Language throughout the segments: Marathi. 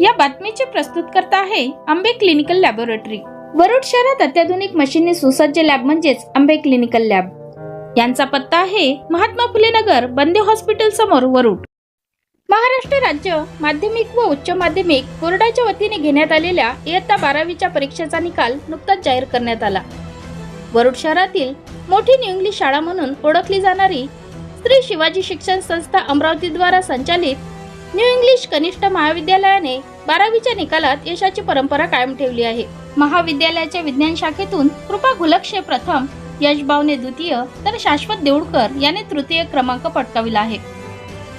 या बातमीचे प्रस्तुतकर्ता आहे आंबे क्लिनिकल लॅबोरेटरी. वरुड शहरात अत्याधुनिक मशीनने सुसज्ज लॅब म्हणजेच आंबे क्लिनिकल लॅब. यांचा पत्ता आहे महात्मा फुले नगर बंदे हॉस्पिटल समोर वरुड. महाराष्ट्र राज्य माध्यमिक व उच्च माध्यमिक बोर्डाच्या वतीने घेण्यात आलेल्या इयत्ता बारावीच्या परीक्षेचा निकाल नुकताच जाहीर करण्यात आला. वरुड शहरातील मोठी न्यू इंग्लिश शाळा म्हणून ओळखली जाणारी श्री शिवाजी शिक्षण संस्था अमरावतीद्वारा संचालित न्यू इंग्लिश कनिष्ठ महाविद्यालयाने बारावीच्या निकालात यशाची परंपरा कायम ठेवली आहे. महाविद्यालयाच्या विज्ञान शाखेतून कृपा घुलक्षे प्रथम यश बावने द्वितीय तर शाश्वत देऊळकर याने तृतीय क्रमांक पटकाविला आहे.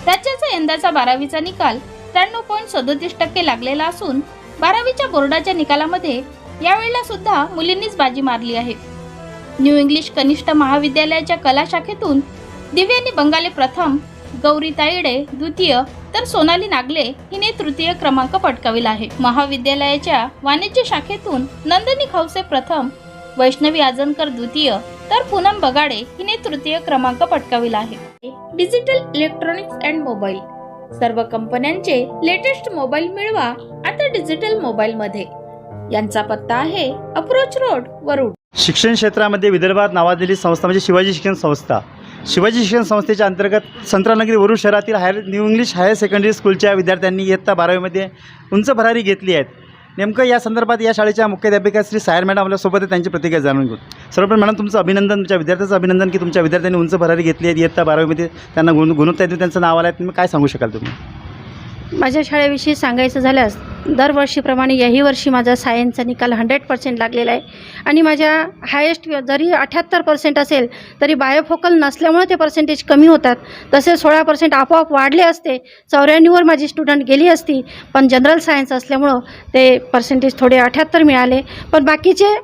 राज्याचा यंदाचा बारावीचा निकाल त्र्याण्णव पॉईंट सदोतीस टक्के लागलेला असून बारावीच्या बोर्डाच्या निकालामध्ये यावेळेला सुद्धा मुलींनीच बाजी मारली आहे. न्यू इंग्लिश कनिष्ठ महाविद्यालयाच्या कला शाखेतून दिव्यांनी बंगाले प्रथम गौरी तायडे द्वितीय तर सोनाली नागले हिने तृतीय क्रमांक पटकाविला आहे. महाविद्यालयाच्या वाणिज्य शाखेतून नंदिनी खवसे प्रथम वैष्णवी आजनकर द्वितीय तर पूनम बगाडे हिने तृतीय क्रमांक पटकाविला आहे. Digital electronics and mobile. सर्व कंपन्यांचे लेटेस्ट मोबाईल मिळवा आता डिजिटल मोबाईल मध्ये यांचा पत्ता आहे अप्रोच रोड वरुड. शिक्षण क्षेत्रामध्ये विदर्भात नावाजलेली संस्था म्हणजे शिवाजी शिक्षण संस्था. शिवाजी शिक्षण संस्थेच्या अंतर्गत संत्रानगरी वरुड शहरातील higher new English higher secondary स्कूलच्या विद्यार्थ्यांनी इयत्ता बारावीमध्ये उंच भरारी घेतली आहेत. नेमकं या संदर्भात या शाळेच्या मुख्याध्यापिका श्री सायर मॅडम आपल्यासोबत त्यांची प्रतिक्रिया जाणून घेऊ. सर्वप्रथम मॅडम तुमचं अभिनंदन तुमच्या विद्यार्थ्याचं अभिनंदन की तुमच्या विद्यार्थ्यांनी उंच भरारी घेतली आहे इयत्ता बारावीमध्ये त्यांना गुण गुणवत्ता येते त्यांचं नाव आलं आहे तुम्ही काय सांगू शकाल तुम्ही? माझ्या शाळेविषयी सांगायचं झाल्यास दरवर्षीप्रमाणे याही वर्षी माझा सायन्सचा निकाल हंड्रेड पर्सेंट लागलेला आहे. आणि माझ्या हायेस्ट जरी अठ्याहत्तर पर्सेंट असेल तरी बायोफोकल नसल्यामुळे ते पर्सेंटेज कमी होतात. तसे सोळा पर्सेंट आपोआप वाढले असते. चौऱ्याण्णववर माझी स्टुडंट गेली असती पण जनरल सायन्स असल्यामुळं ते पर्सेंटेज थोडे अठ्याहत्तर मिळाले. पण बाकीचे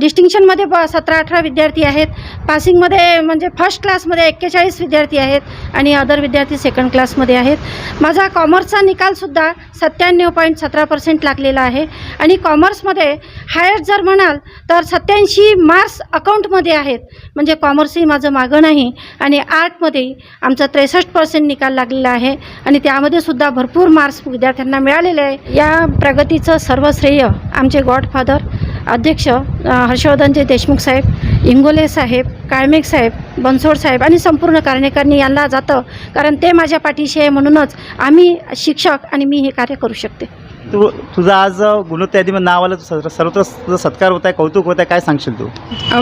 डिस्टिंक्शनमध्ये ब सतरा अठरा विद्यार्थी आहेत. पासिंगमध्ये म्हणजे फर्स्ट क्लासमध्ये एक्केचाळीस विद्यार्थी आहेत आणि अदर विद्यार्थी सेकंड क्लासमध्ये आहेत. माझा कॉमर्सचा निकालसुद्धा सत्त्याण्णव पॉईंट सतरा पर्सेंट लागलेला आहे. आणि कॉमर्समध्ये हायर जर म्हणाल तर सत्याऐंशी मार्क्स अकाउंटमध्ये आहेत. म्हणजे कॉमर्सही माझं मागं नाही आणि आर्टमध्ये आमचा त्रेसष्ट पर्सेंट निकाल लागलेला आहे. आणि त्यामध्ये सुद्धा भरपूर मार्क्स विद्यार्थ्यांना मिळालेले आहे. या प्रगतीचं सर्व श्रेय आमचे गॉडफादर अध्यक्ष हर्षवर्धनजी देशमुख साहेब इंगोले साहेब काळमेघ साहेब बनसोड साहेब आणि संपूर्ण कार्यकारिणी यांना जातं. कारण ते माझ्या पाठीशी आहे म्हणूनच आम्ही शिक्षक आणि मी हे कार्य करू शकते. तू तुझं आज गुणवत्ता यादीमध्ये नाव आलं सर्व सर्वत्र तुझा सत्कार होत आहे कौतुक होत आहे काय सांगशील तू?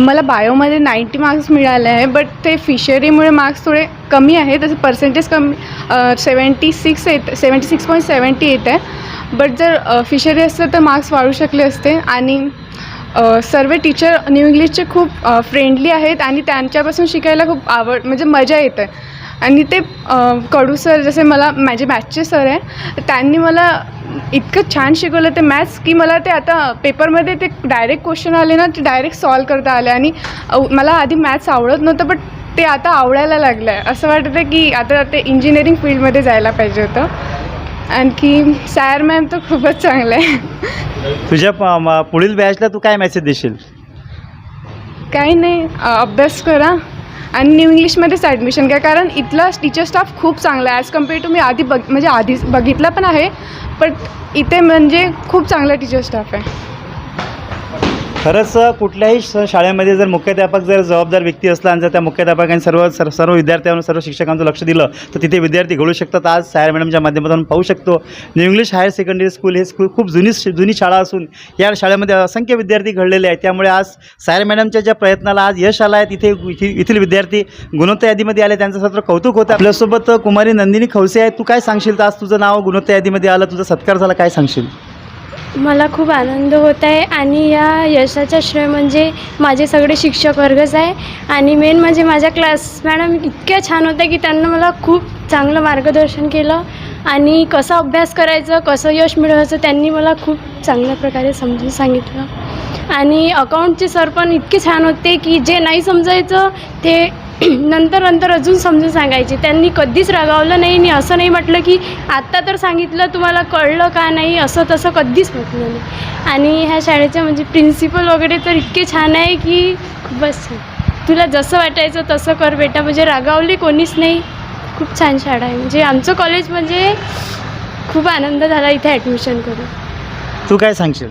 मला बायोमध्ये नाईंटी मार्क्स मिळाले आहे बट ते फिशरीमुळे मार्क्स थोडे कमी आहे त्याचं पर्सेंटेज कमी सेवन्टी सिक्स येत सेवन्टी सिक्स पॉईंट सेवन्टी येत आहे. बट जर फिशरी असतं तर मार्क्स वाढू शकले असते आणि सर्व टीचर न्यू इंग्लिशचे खूप फ्रेंडली आहेत आणि त्यांच्यापासून शिकायला खूप आवड म्हणजे मजा येते. आणि ते कडू सर जसे मला माझे मॅथचे सर आहे त्यांनी मला इतकं छान शिकवलं ते मॅथ्स की मला ते आता पेपरमध्ये ते डायरेक्ट क्वेश्चन आले ना ते डायरेक्ट सॉल्व करता आले आणि मला आधी मॅथ्स आवडत नव्हतं बट ते आता आवडायला लागलं आहे असं वाटतं की आता ते इंजिनिअरिंग फील्डमध्ये जायला पाहिजे होतं. आणखी सॅर मॅम तर खूपच चांगलं आहे तुझ्या प- म- पुढील बॅचला तू काय मेसेज देशील? काही नाही अ, अभ्यास करा. आणि न्यू इंग्लिशमध्येच ॲडमिशन घ्या. कारण इथला टीचर स्टाफ खूप चांगला आहे. ॲज कंपेअर टू मी आधी बघ म्हणजे आधीच बघितला पण आहे. बट इथे म्हणजे खूप चांगला टीचर स्टाफ आहे. खरंच कुठल्याही श- शाळेमध्ये जर मुख्याध्यापक जर जबाबदार व्यक्ती असला आणि जर त्या मुख्याध्यापकांनी सर्व सर सर्व विद्यार्थ्यांवर सर्व शिक्षकांचं लक्ष दिलं तर तिथे विद्यार्थी घडू शकतात. आज सायर मॅडमच्या माध्यमातून पाहू शकतो. New English higher secondary school हे स्कूल खूप जुनी जुनी शाळा असून या शाळेमध्ये असंख्य विद्यार्थी घडलेले आहेत. त्यामुळे आज सायर मॅडमच्या ज्या प्रयत्नाला आज यश आलं आहे तिथे येथील विद्यार्थी गुणवत्ता यादीमध्ये आले. त्यांचं सत्र कौतुक होतं. आपल्यासोबत कुमारी नंदिनी खवसे आहे तू काय सांगशील? तर आज तुझं नाव गुणवत्ता यादीमध्ये आलं. तुझा सत्कार झाला. काय सांगशील? मला खूप आनंद होत आहे आणि या यशाचा श्रेय म्हणजे माझे सगळे शिक्षक वर्गच आहे. आणि मेन म्हणजे माझ्या क्लास मॅडम इतक्या छान होत्या की त्यांना मला खूप चांगलं मार्गदर्शन केलं. आणि कसा अभ्यास करायचं कसं यश मिळवायचं त्यांनी मला खूप चांगल्या प्रकारे समजून सांगितलं. आणि अकाउंटचे सर पण इतके छान होते की जे नाही समजायचं ते नंतर नंतर अजून समजून सांगायचे. त्यांनी कधीच रागावलं नाही आणि असं नाही म्हटलं की आत्ता तर सांगितलं तुम्हाला कळलं का नाही असं तसं कधीच म्हटलं नाही. आणि ह्या शाळेचं म्हणजे प्रिन्सिपल वगैरे तर इतके छान आहे की खूपच छान तुला जसं वाटायचं तसं कर बेटा म्हणजे रागावले कोणीच नाही. खूप छान शाळा आहे. म्हणजे आमचं कॉलेज म्हणजे खूप आनंद झाला इथे ॲडमिशन करून. तू काय सांगशील?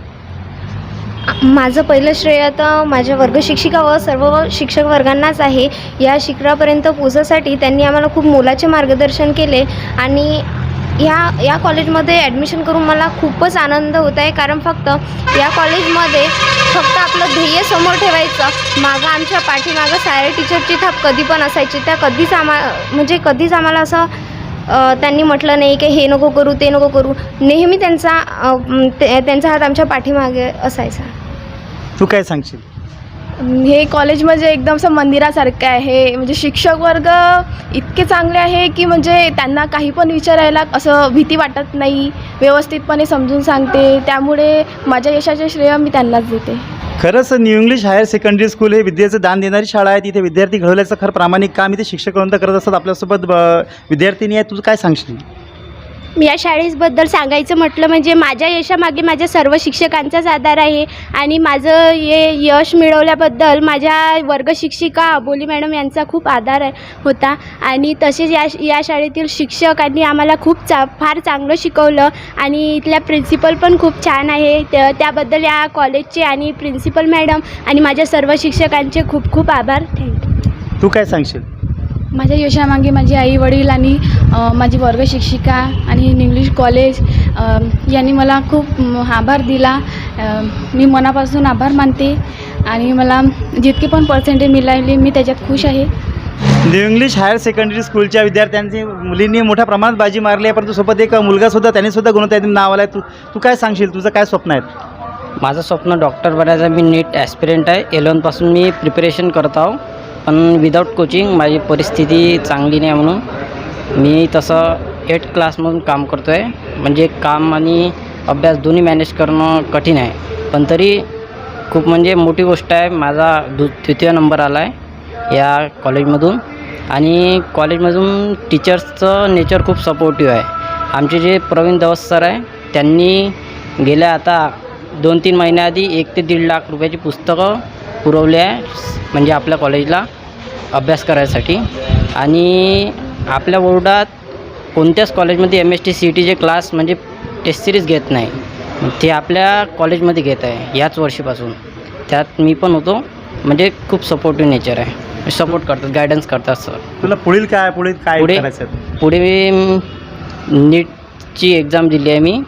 माझं पहिलं श्रेय तर माझ्या वर्गशिक्षिका व सर्व शिक्षक वर्गांनाच आहे. या शिखरापर्यंत पोचायसाठी त्यांनी आम्हाला खूप मोलाचे मार्गदर्शन केले आणि ह्या या कॉलेजमध्ये ॲडमिशन करून मला खूपच आनंद होत आहे. कारण फक्त या कॉलेजमध्ये फक्त आपलं ध्येय समोर ठेवायचं मागं आमच्या पाठीमागं सायर टीचरची थाप कधी पण असायची. त्या कधीच आम्हा म्हणजे कधीच आम्हाला असं त्यांनी म्हटलं नाही की हे नको करू ते नको करू. नेहमी त्यांचा ते- त्यांचा हात आमच्या पाठीमागे असायचा. तू काय सांगशील? हे कॉलेज म्हणजे एकदम असं मंदिरासारखं आहे. म्हणजे शिक्षक वर्ग इतके चांगले आहे की म्हणजे त्यांना काही पण विचारायला असं भीती वाटत नाही. व्यवस्थितपणे समजून सांगते. त्यामुळे माझ्या यशाचे श्रेय मी त्यांनाच देते. खरंच new English higher secondary school हे विद्येचं दान देणारी शाळा आहे. तिथे विद्यार्थी घडवल्याचं खरं प्रामाणिक काम इथे शिक्षक करत असतात. आपल्यासोबत विद्यार्थिनी आहे तुझं काय सांगशील? या शाळेबद्दल सांगायचं म्हटलं म्हणजे माझ्या यशामागे माझ्या सर्व शिक्षकांचाच आधार आहे आणि माझं हे यश मिळवल्याबद्दल माझ्या वर्गशिक्षिका अबोली मॅडम यांचा खूप आधार आहे होता. आणि तसेच या या शाळेतील शिक्षकांनी आम्हाला खूप चा फार चांगलं शिकवलं आणि इथल्या प्रिन्सिपल पण खूप छान आहे. त्या त्याबद्दल या कॉलेजचे आणि प्रिन्सिपल मॅडम आणि माझ्या सर्व शिक्षकांचे खूप खूप आभार. थँक्यू तू काय सांगशील? माझ्या यशामागे माझे आई वडील आणि माझी वर्ग शिक्षिका आणि इंग्लिश कॉलेज यांनी मला खूप आभार दिला. मी मनापासून आभार मानते आणि मला जितके पण पर्सेंटेज मिळाले मी त्याच्यात खुश आहे. न्यू इंग्लिश हायर सेकंडरी स्कूलच्या विद्यार्थ्यांची मुलींनी मोठ्या प्रमाणात बाजी मारली आहे परंतु सोबत एक मुलगासुद्धा त्याने सुद्धा गुणवत्ता नाव आलं आहे. तू तू काय सांगशील? तुझं काय स्वप्न आहे? माझं स्वप्न डॉक्टर बनायचं मी नीट ॲस्पिरंट आहे. एलेवनपासून मी प्रिपरेशन करत आहो. पण विदाऊट कोचिंग माझी परिस्थिती चांगली नाही म्हणून. मी तसं एट क्लासमधून काम करतो आहे म्हणजे काम आणि अभ्यास दोन्ही मॅनेज करणं कठीण आहे. पण तरी खूप म्हणजे मोठी गोष्ट आहे माझा दु द्वितीय नंबर आला आहे या कॉलेजमधून आणि कॉलेजमधून टीचर्सचं नेचर खूप सपोर्टिव्ह आहे. आमचे जे प्रवीण दवस सर आहे त्यांनी गेल्या आता दोन तीन महिन्याआधी एक ते दीड लाख रुपयाची पुस्तकं पुरवली आहे म्हणजे आपल्या कॉलेजला अभ्यास करायसाठी. आणि आपल्या बोर्डात कोणत्याच कॉलेजमध्ये एम एस टी सी टीचे क्लास म्हणजे टेस्ट सिरीज घेत नाही. ते आपल्या कॉलेजमध्ये घेत आहे याच वर्षीपासून. त्यात मी पण होतो म्हणजे खूप सपोर्टिव्ह नेचर आहे. सपोर्ट करतात गायडन्स करतात सर तुला पुढील काय पुढील काय पुढे? पुढे मी नीटची एक्झाम दिली आहे मी.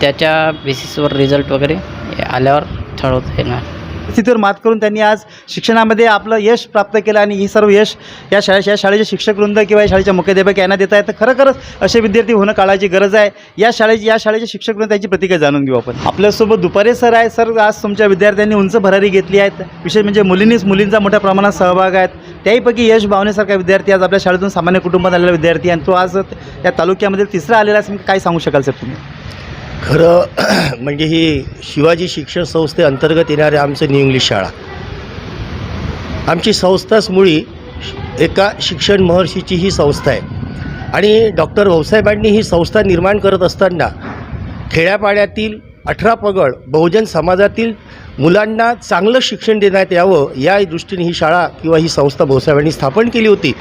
त्याच्या बेसिसवर रिझल्ट वगैरे आल्यावर ठरवता येणार. स्थितीवर मात करून त्यांनी आज शिक्षणामध्ये आपलं यश प्राप्त केलं आणि ही सर्व यश या शाळे या शाळेचे शिक्षक वृंद किंवा या शाळेच्या मुख्याध्यापक यांना देत आहेत. तर खरं असे विद्यार्थी होणं काळाची गरज आहे. या शाळेची या शाळेचे शिक्षक वृंद त्यांची प्रतिक्रिया जाणून घेऊ आपण. आपल्यासोबत दुपारे सर आहे सर आज तुमच्या विद्यार्थ्यांनी उंच भरारी घेतली आहेत. विशेष म्हणजे मुलींनीच मुलींचा मोठ्या प्रमाणात सहभाग आहेत. त्याहीपैकी यश भावनेसारखा विद्यार्थी आज आपल्या शाळेतून सामान्य कुटुंबात आलेला विद्यार्थी आणि तो आज या तालुक्यामध्ये तिसरा आलेला आहे. असं काय सांगू शकाल सर तुम्ही? खरं म्हणजे ही शिवाजी शिक्षण संस्थेअंतर्गत येणारे आमचं न्यू इंग्लिश शाळा. आमची संस्थाच मुळी एका शिक्षण महर्षीची ही संस्था आहे. आणि डॉक्टर भाऊसाहेबांनी ही संस्था निर्माण करत असताना खेड्यापाड्यातील अठरा पगड बहुजन समाजातील मुलांना चांगलं शिक्षण देण्यात यावं या दृष्टीने ही शाळा किंवा ही संस्था भाऊसाहेबांनी स्थापन केली होती.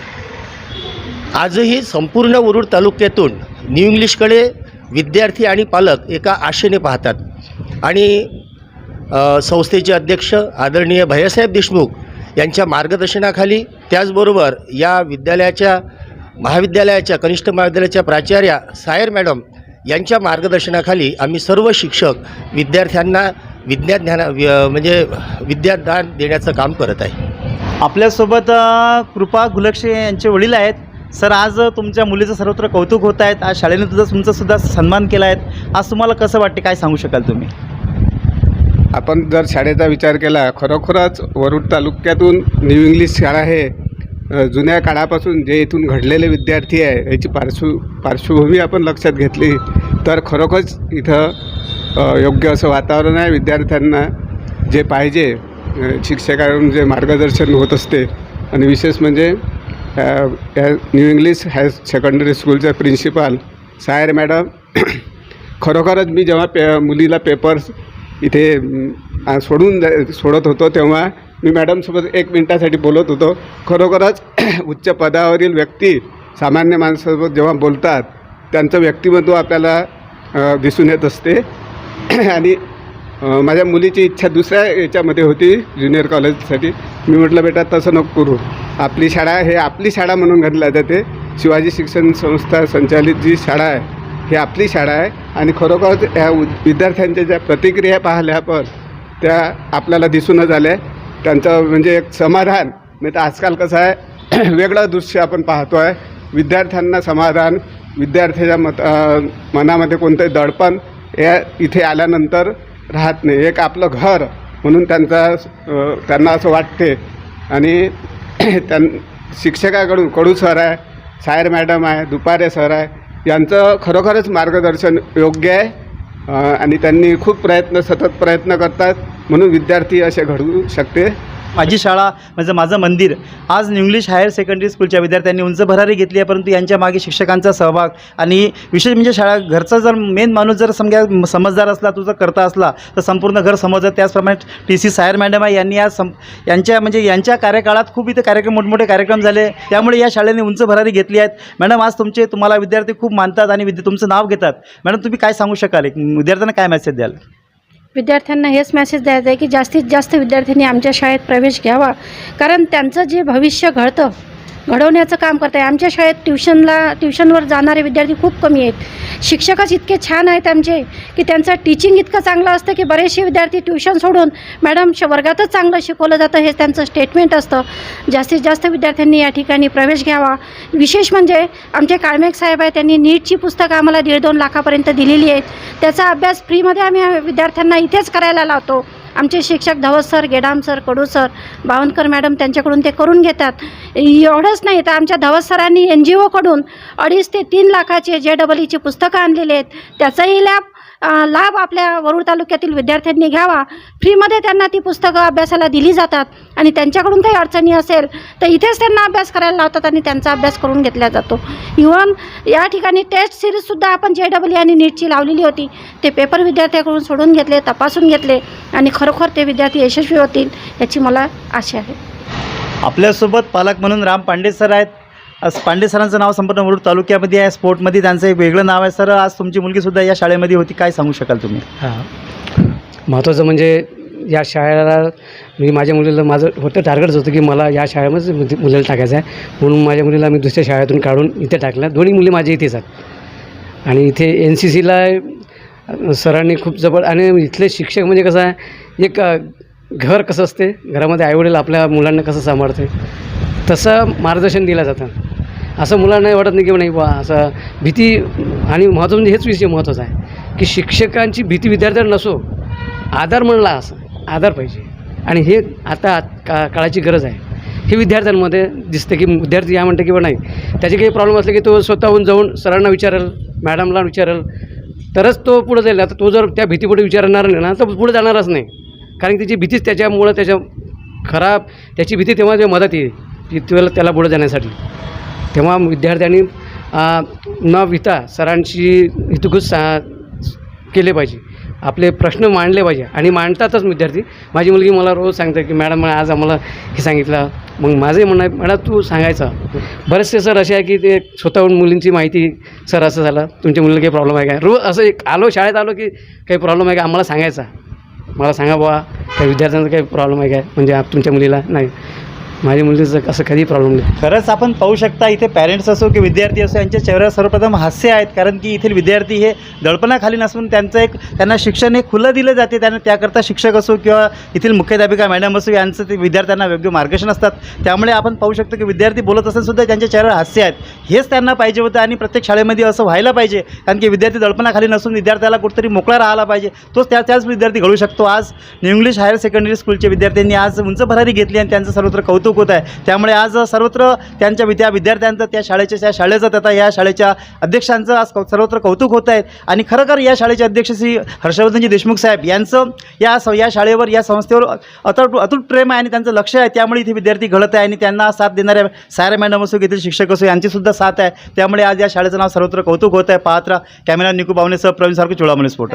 आजही संपूर्ण वरुड तालुक्यातून न्यू इंग्लिशकडे विद्यार्थी आणि पालक एका आशेने पाहतात. आणि संस्थेचे अध्यक्ष आदरणीय भैयासाहेब देशमुख यांच्या मार्गदर्शनाखाली त्याचबरोबर या विद्यालयाच्या महाविद्यालयाच्या कनिष्ठ महाविद्यालयाच्या प्राचार्या सायर मॅडम यांच्या मार्गदर्शनाखाली आम्ही सर्व शिक्षक विद्यार्थ्यांना विज्ञान ज्ञाना वि- म्हणजे विद्यादान देण्याचं काम करत आहे. आपल्यासोबत कृपा गुलक्षे यांचे वडील आहेत. सर आज तुमच्या मुलीचं सर्वत्र कौतुक होत आहेत आज शाळेने तुझा तुमचा सुद्धा सन्मान केला आहे. आज तुम्हाला कसं वाटते काय सांगू शकाल तुम्ही? आपण जर शाळेचा विचार केला खरोखरच वरुड तालुक्यातून न्यू इंग्लिश शाळा हे जुन्या काळापासून जे इथून घडलेले विद्यार्थी आहे याची पार्श्व पार्श्वभूमी आपण लक्षात घेतली. तर खरोखरच इथं योग्य असं वातावरण आहे. विद्यार्थ्यांना जे पाहिजे अ, शिक्षकांकडून जे मार्गदर्शन होत असते. आणि विशेष म्हणजे न्यू इंग्लिश हायर सेकंडरी स्कूलचे प्रिन्सिपाल सायर मॅडम. खरोखरच मी जेव्हा पे मुलीला पेपर्स इथे सोडून जा- सोडत होतो तेव्हा मी मॅडमसोबत एक मिनटासाठी बोलत होतो. खरोखरच उच्च पदावरील व्यक्ती सामान्य माणसासोबत जेव्हा बोलतात त्यांचं व्यक्तिमत्व आपल्याला दिसून येत असते. आणि माझ्या मुलीची इच्छा दुसऱ्या याच्यामध्ये होती ज्युनियर कॉलेजसाठी मी म्हटलं बेटा तसं नको करू. आपली शाळा हे आपली शाळा म्हणून घडल्या जाते शिवाजी शिक्षण संस्था संचालित जी शाळा आहे ही आपली शाळा आहे. आणि खरोखर ह्या विद्यार्थ्यांच्या ज्या प्रतिक्रिया पाहिल्या आपण त्या आपल्याला दिसूनच आल्या. त्यांचं म्हणजे एक समाधान. नाही तर आजकाल कसं आहे वेगळं दृश्य आपण पाहतो आहे. विद्यार्थ्यांना समाधान विद्यार्थ्याच्या मत मनामध्ये कोणतंही दडपण या इथे आल्यानंतर राहत नाही. एक आपलं घर म्हणून त्यांचा त्यांना असं वाटते. आणि त्यां शिक्षकाकडून कडू सर आहे सायर मॅडम आहे दुपारे सर आहे यांचं खरोखरच मार्गदर्शन योग्य आहे. आणि त्यांनी खूप प्रयत्न सतत प्रयत्न करतात. म्हणून विद्यार्थी असे घडवू शकते. माझी शाळा म्हणजे माझं मंदिर. आज न्यू इंग्लिश हायर सेकंडरी स्कूलच्या विद्यार्थ्यांनी उंच भरारी घेतली आहे परंतु यांच्या मागे शिक्षकांचा सहभाग आणि विशेष म्हणजे शाळा घरचा जर मेन माणूस जर समजा समजदार असला तो जर करता असला तर संपूर्ण घर समजत. त्याचप्रमाणे टी सी सायर मॅडम आहे यांनी आज सम यांच्या म्हणजे यांच्या कार्यकाळात खूप इथे कार्यक्रम मोठमोठे कार्यक्रम झाले. त्यामुळे या शाळेने उंच भरारी घेतली आहेत. मॅडम आज तुमचे तुम्हाला विद्यार्थी खूप मानतात आणि विद्या तुमचं नाव घेतात. मॅडम तुम्ही काय सांगू शकाल? एक विद्यार्थ्यांना काय मेसेज द्याल? विद्यार्थ्यांना हेच मेसेज द्यायचा आहे की जास्तीत जास्त विद्यार्थ्यांनी आमच्या शाळेत प्रवेश घ्यावा. कारण त्यांचं जे भविष्य घडतं घडवण्याचं काम करत आहे. आमच्या शाळेत ट्युशनला ट्युशनवर जाणारे विद्यार्थी खूप कमी आहेत. शिक्षकच इतके छान आहेत आमचे की त्यांचं टीचिंग इतकं चांगलं असतं की बरेचसे विद्यार्थी ट्युशन सोडून मॅडम श वर्गातच चांगलं शिकवलं जातं हे त्यांचं स्टेटमेंट असतं. जास्तीत जास्त विद्यार्थ्यांनी या ठिकाणी प्रवेश घ्यावा. विशेष म्हणजे आमचे काळमेघ साहेब आहे त्यांनी नीटची पुस्तकं आम्हाला दीड दोन लाखापर्यंत दिलेली आहेत. त्याचा अभ्यास फ्रीमध्ये आम्ही विद्यार्थ्यांना इथेच करायला लावतो. आमचे शिक्षक Dhawas sir Gedam sir Kadu sir Bawankar madam त्यांच्याकडून ते करून घेतात. एवढंच नाही तर आमच्या धवस सरांनी एन जी ओकडून अडीच ते तीन लाखाचे जे डबल ईची पुस्तकं आणलेली आहेत त्याचाही लॅब लाभ आपल्या वरुड तालुक्यातील विद्यार्थ्यांनी घ्यावा. फ्रीमध्ये त्यांना ती पुस्तकं अभ्यासाला दिली जातात आणि त्यांच्याकडून काही अडचणी असेल तर इथेच त्यांना अभ्यास करायला लावतात आणि त्यांचा अभ्यास करून घेतला जातो. इव्हन या ठिकाणी टेस्ट सिरीजसुद्धा आपण जे डबल आणि नीटची लावलेली होती. ते पेपर विद्यार्थ्याकडून सोडून घेतले तपासून घेतले आणि खरोखर ते विद्यार्थी यशस्वी होतील याची मला आशा आहे. आपल्यासोबत पालक म्हणून राम पांडे सर आहेत. आज पांडे सरांचं नाव संपूर्ण मुरुड तालुक्यामध्ये आहे स्पोर्टमध्ये त्यांचं एक वेगळं नाव आहे. सर आज तुमची मुलगीसुद्धा या शाळेमध्ये होती. काय सांगू शकाल तुम्ही? हां. महत्त्वाचं म्हणजे या शाळेला मी माझ्या मुलीला माझं होतं टार्गेटच होतं की मला या शाळेमध्येच मुलीला टाकायचं आहे. म्हणून माझ्या मुलीला मी दुसऱ्या शाळेतून काढून इथे टाकलं. दोन्ही मुली माझ्या इथेच आहेत. आणि इथे एन सी सीला सरांनी खूप जबर आणि इथले शिक्षक म्हणजे कसं आहे एक घर कसं असते? घरामध्ये आईवडील आपल्या मुलांना कसं सांभाळते? तसं मार्गदर्शन दिलं जातं. असं मुलांना वाटत नाही की नाही बा असं भीती आणि महत्त्व म्हणजे हेच विषय महत्त्वाचा आहे. की शिक्षकांची भीती विद्यार्थ्यांना नसो. आधार म्हणला असं आधार पाहिजे. आणि हे आता का काळाची गरज आहे. हे विद्यार्थ्यांमध्ये दिसतं की विद्यार्थी या म्हणते किंवा नाही त्याचे काही प्रॉब्लेम असले की तो स्वतःहून जाऊन सरांना विचारेल मॅडमला विचारेल. तरच तो पुढे जाईल. आता तो जर त्या भीतीपुढे विचारणार नाही ना तर पुढे जाणारच नाही. कारण त्याची भीतीच त्याच्यामुळं त्याच्या खराब त्याची भीती तेव्हा जेव्हा मदत येईल. की त्याला पुढं पुढे जाण्यासाठी. तेव्हा विद्यार्थ्यांनी न विता सरांशी हितगुज सा केले पाहिजे. आपले प्रश्न मांडले पाहिजे. आणि मांडतातच विद्यार्थी. माझी मुलगी मला रोज सांगते की मॅडम आज आम्हाला हे सांगितलं. मग माझंही म्हणणं आहे मॅडम तू सांगायचं. बरेचसे सर असे आहे की ते स्वतःहून मुलींची माहिती सर असं झालं. तुमच्या मुलीला काही प्रॉब्लेम आहे काय रोज असं एक आलो शाळेत आलो की काही प्रॉब्लेम आहे का? आम्हाला सांगायचा. मला सांगा बुवा काही विद्यार्थ्यांचा काही प्रॉब्लेम आहे काय म्हणजे तुमच्या मुलीला? नाही. माझ्या मुलीचं असं कधी प्रॉब्लेम नाही. खरंच आपण पाहू शकता इथे पॅरेंट्स असो की विद्यार्थी असो यांच्या चेहऱ्यावर सर्वप्रथम हास्य आहेत. कारण की येथील विद्यार्थी हे दडपणाखाली नसून त्यांचं एक त्यांना शिक्षण हे खुलं दिलं जाते. त्यांना त्याकरता शिक्षक असो किंवा येथील मुख्याध्यापिका मॅडम असो यांचं ते विद्यार्थ्यांना योग्य मार्गदर्शन असतात. त्यामुळे आपण पाहू शकतो की विद्यार्थी बोलत असेल सुद्धा त्यांच्या चेहऱ्यावर हास्य आहेत. हेच त्यांना पाहिजे होतं आणि प्रत्येक शाळेमध्ये असं व्हायला पाहिजे. कारण की विद्यार्थी दडपणाखाली नसून विद्यार्थ्याला कुठेतरी मोकळा राहिला पाहिजे. तोच त्या त्याच विद्यार्थी घडू शकतो. आज न्यू इंग्लिश हायर सेकंडरी स्कूलच्या विद्यार्थ्यांनी आज उंच भरारी घेतली आणि त्यांचं सर्वत्र कौतुक होत आहे. त्यामुळे आज सर्वत्र त्यांच्या त्या विद्यार्थ्यांचं त्या शाळेच्या त्या शाळेचं तथा या शाळेच्या अध्यक्षांचं आज सर्वत्र कौतुक होत आहे. आणि खरोखर या शाळेचे अध्यक्ष श्री हर्षवर्धनजी देशमुख साहेब यांचं या स या शाळेवर या संस्थेवर अतुट अतुट प्रेम आहे आणि त्यांचं लक्ष आहे. त्यामुळे इथे विद्यार्थी घडत आहे आणि त्यांना साथ देणाऱ्या सायरा मॅडम असो येथील शिक्षक असो यांचीसुद्धा साथ आहे. त्यामुळे आज या शाळेचं नाव सर्वत्र कौतुक होत आहे. पाहत कॅमेरा निकू बावनेसह प्रवीण सारखं चोळामणे स्फोट